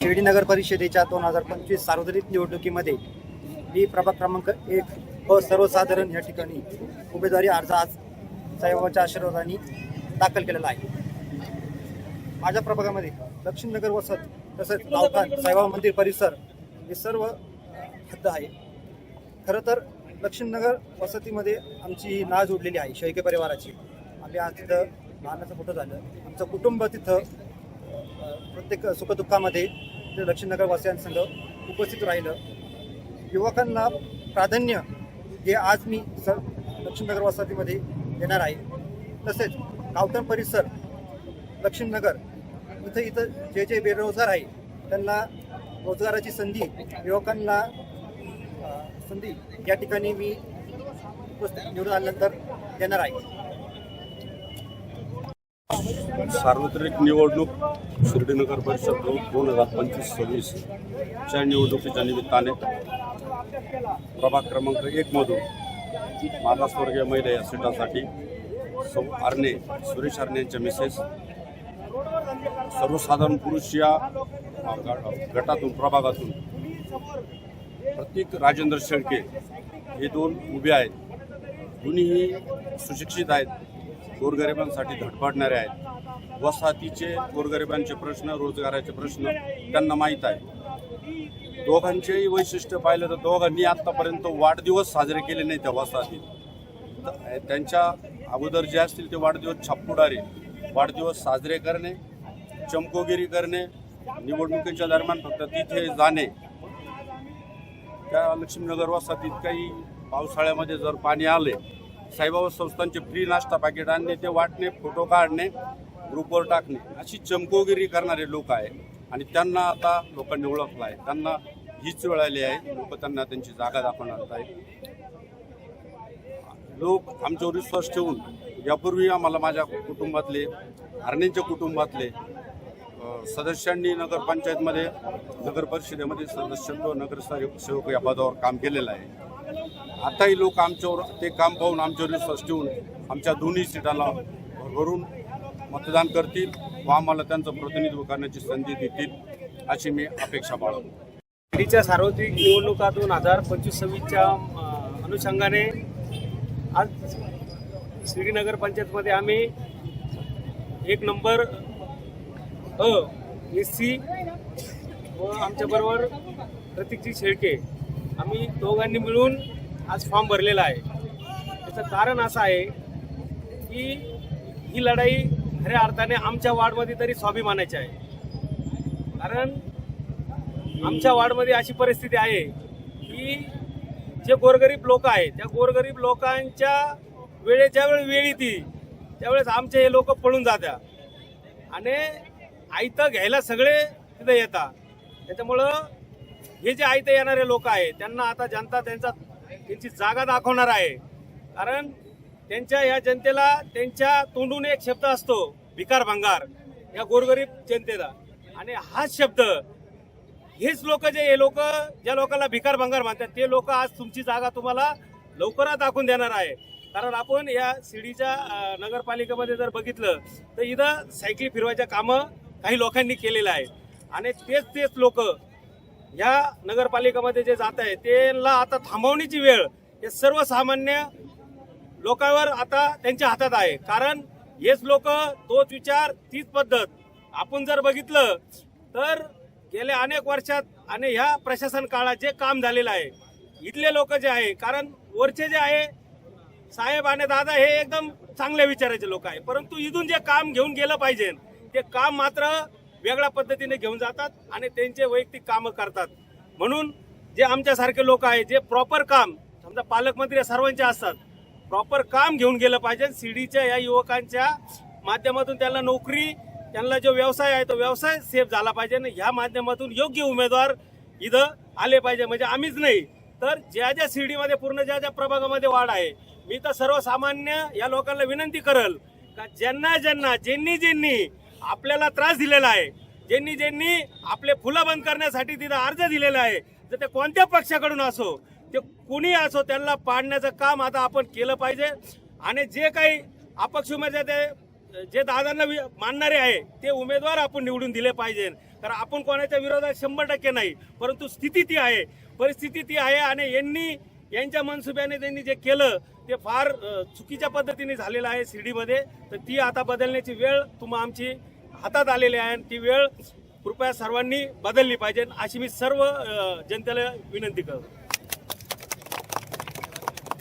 शिर्डी नगर परिषदेच्या दोन हजार पंचवीस सार्वजनिक निवडणुकीमध्ये मी प्रभाग क्रमांक एक व सर्वसाधारण या ठिकाणी उमेदवारी अर्ज आज साहेबांच्या आशीर्वादाने दाखल केलेला आहे. माझ्या प्रभागामध्ये दक्षिण नगर वसत तसेच गावठाण साईबाबा मंदिर परिसर हे सर्व हद्द आहे. खरं तर दक्षिण नगर वसतीमध्ये आमची ही नाळ जोडलेली आहे शैके परिवाराची. आम्ही आज तिथं लहानाचं मोठं झालं. आमचं कुटुंब तिथं प्रत्येक सुखदुःखामध्ये ते दक्षिण नगर उपस्थित राहिलं. युवकांना प्राधान्य हे आज मी स दक्षिण नगर वसाहतीमध्ये देणार आहे तसेच गावठण परिसर दक्षिण नगर इथं इथं जे जे बेरोजगार आहे त्यांना रोजगाराची संधी युवकांना संधी या ठिकाणी मी निवडून आल्यानंतर देणार आहे. सार्वत्रिक निवडणूक शिर्डी नगर परिषद दोन हजार पंचवीस सव्वीस च्या निवडणुकीच्या निमित्ताने प्रभाग क्रमांक एकमधून मागासवर्गीय महिला या सीटासाठी सौ आरणे सुरेश आरणे यांच्या मिसेस सर्वसाधारण पुरुष या गटातून प्रभागातून प्रतीक राजेंद्र शेळके हे दोन उभे आहेत. दोन्हीही सुशिक्षित आहेत. गोरगरिबांसाठी धडपडणारे आहेत. वसाहतीचे गोरगरिबांचे प्रश्न रोजगाराचे प्रश्न त्यांना माहीत आहे. दोघांचेही वैशिष्ट्य पाहिलं तर दोघांनी आत्तापर्यंत वाढदिवस साजरे केले नाही त्या वसाहतीत. त्यांच्या अगोदर जे असतील ते वाढदिवस छापुडारे वाढदिवस साजरे करणे चमकोगिरी करणे निवडणुकीच्या दरम्यान फक्त तिथे जाणे. त्या लक्ष्मीनगर वसाहतीत काही पावसाळ्यामध्ये जर पाणी आले साईबाबा संस्थांचे फ्री नाश्ता पॅकेट आणणे ते वाटणे फोटो काढणे ग्रुपवर टाकणे अशी चमकोगिरी करणारे लोक आहे. आणि त्यांना आता लोकांनी ओळखलं आहे त्यांना हीच वेळ आली आहे. लोक त्यांना त्यांची जागा दाखवणार आहे लोक आमच्यावर विश्वास ठेवून यापूर्वी आम्हाला माझ्या कुटुंबातले हरणेंच्या कुटुंबातले सदस्यांनी नगरपंचायतमध्ये नगर परिषदेमध्ये सदस्यत्व नगरसेवक सेवक या पदावर काम केलेलं आहे. आताही लोक आमच्यावर ते काम पाहून आमच्यावर विश्वास ठेवून आमच्या दोन्ही सीटाला भरून मतदान करतील व आम्हाला त्यांचं प्रतिनिधित्व करण्याची संधी देतील अशी मी अपेक्षा बाळगतो. शिर्डीच्या सार्वत्रिक निवडणुका दोन हजार पंचवीस सव्वीसच्या अनुषंगाने आज शिर्डी नगर पंचायतमध्ये आम्ही एक नंबर अ एस व आमच्याबरोबर प्रतीकजी शेळके आम्ही दोघांनी मिळून आज फॉर्म भरलेला आहे. त्याचं कारण असं आहे की ही लढाई खऱ्या अर्थाने आमच्या वार्डमध्ये तरी स्वाभिमानाचे आहे. कारण आमच्या वार्डमध्ये अशी परिस्थिती आहे की जे गोरगरीब लोक आहेत त्या गोरगरीब लोकांच्या वेळेच्या वेळ वेळ ती त्यावेळेस आमचे हे लोक पळून जातात आणि आयतं घ्यायला सगळे तिथं येतात. त्याच्यामुळं हे जे आयतं येणारे लोक आहेत त्यांना आता जनता त्यांचा त्यांची जागा दाखवणार आहे. कारण त्यांच्या या जनतेला त्यांच्या तोंडून एक शब्द असतो भिकार भंगार या गोरगरीब जनतेला. आणि हाच शब्द हेच लोक जे हे लोक ज्या लोकांना भिकार भंगार मानतात ते लोक आज तुमची जागा तुम्हाला लवकरात दाखवून देणार आहे. कारण आपण या शिर्डीच्या नगरपालिकेमध्ये जर बघितलं तर इथं सायकली फिरवायच्या कामं काही लोकांनी केलेलं आहे. आणि तेच तेच लोक या नगरपालिकेमध्ये जे जात आहे त्यांना आता थांबवण्याची वेळ हे सर्वसामान्य लोकांवर आता त्यांच्या हातात आहे. कारण हेच लोक तोच विचार तीच पद्धत. आपण जर बघितलं तर गेल्या अनेक वर्षात आणि ह्या प्रशासन काळात जे काम झालेलं आहे इथले लोक जे आहे कारण वरचे जे आहे साहेब आणि दादा हे एकदम चांगल्या विचाराचे लोक आहे. परंतु इथून जे काम घेऊन गेलं पाहिजे ते काम मात्र वेगळ्या पद्धतीने घेऊन जातात आणि त्यांचे वैयक्तिक कामं करतात. म्हणून जे आमच्यासारखे लोक आहे जे प्रॉपर काम समजा पालकमंत्री सर्वांचे असतात प्रॉपर काम घेऊन गेलं पाहिजे. सीडीच्या या युवकांच्या माध्यमातून त्यांना नोकरी त्यांना जो व्यवसाय आहे तो व्यवसाय सेफ झाला पाहिजे आणि ह्या माध्यमातून योग्य उमेदवार इथं आले पाहिजे. म्हणजे आम्हीच नाही तर ज्या ज्या सीडीमध्ये पूर्ण ज्या ज्या प्रभागामध्ये वाढ आहे मी तर सर्वसामान्य या लोकांना विनंती करल का ज्यांना ज्यांना ज्यांनी ज्यांनी आपल्याला त्रास दिलेला आहे ज्यांनी ज्यांनी आपले फुलं बंद करण्यासाठी तिथं अर्ज दिलेला आहे जर ते कोणत्या पक्षाकडून असो ते कुणी असो त्यांना पाडण्याचं काम आता आपण केलं पाहिजे. आणि जे काही अपक्ष उमेदवार ते जे दादांना वि- मानणारे आहे ते उमेदवार आपण निवडून दिले पाहिजे. कारण आपण कोणाच्या विरोधात शंभर टक्के नाही परंतु स्थिती ती आहे. परिस्थिती ती आहे आणि यांनी यांच्या मनसुब्याने त्यांनी जे केलं ते फार चुकीच्या पद्धतीने झालेलं आहे शिर्डीमध्ये तर ती आता बदलण्याची वेळ तुम्हा आमची हातात आलेली आहे आणि ती वेळ कृपया सर्वांनी बदलली पाहिजे. अशी मी सर्व जनतेला विनंती करतो.